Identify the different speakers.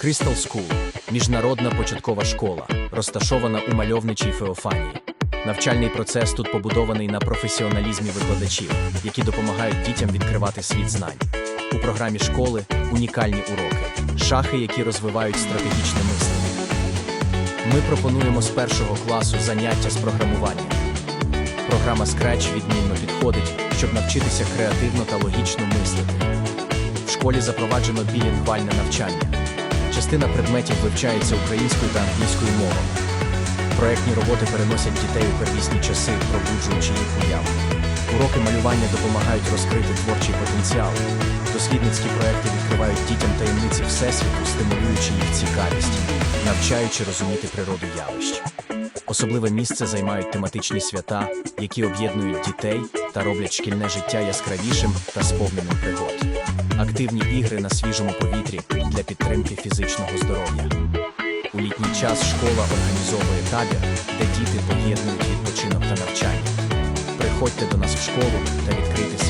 Speaker 1: Crystal School – міжнародна початкова школа, розташована у мальовничій Феофанії. Навчальний процес тут побудований на професіоналізмі викладачів, які допомагають дітям відкривати світ знань. У програмі школи унікальні уроки, шахи, які розвивають стратегічне мислення. Ми пропонуємо з першого класу заняття з програмування. Програма Scratch відмінно підходить, щоб навчитися креативно та логічно мислити. В школі запроваджено білінгвальне навчання. Частина предметів вивчається українською та англійською мовами. Проектні роботи переносять дітей у первісні часи, пробуджуючи їх уяву. Уроки малювання допомагають розкрити творчий потенціал. Дослідницькі проекти відкривають дітям таємниці всесвіту, стимулюючи їх цікавість, навчаючи розуміти природу явищ. Особливе місце займають тематичні свята, які об'єднують дітей та роблять шкільне життя яскравішим та сповненим пригод. Активні ігри на свіжому повітрі для підтримки фізичного здоров'я. У літній час школа організовує табір, де діти поєднують відпочинок та навчання. Приходьте до нас в школу та відкрийте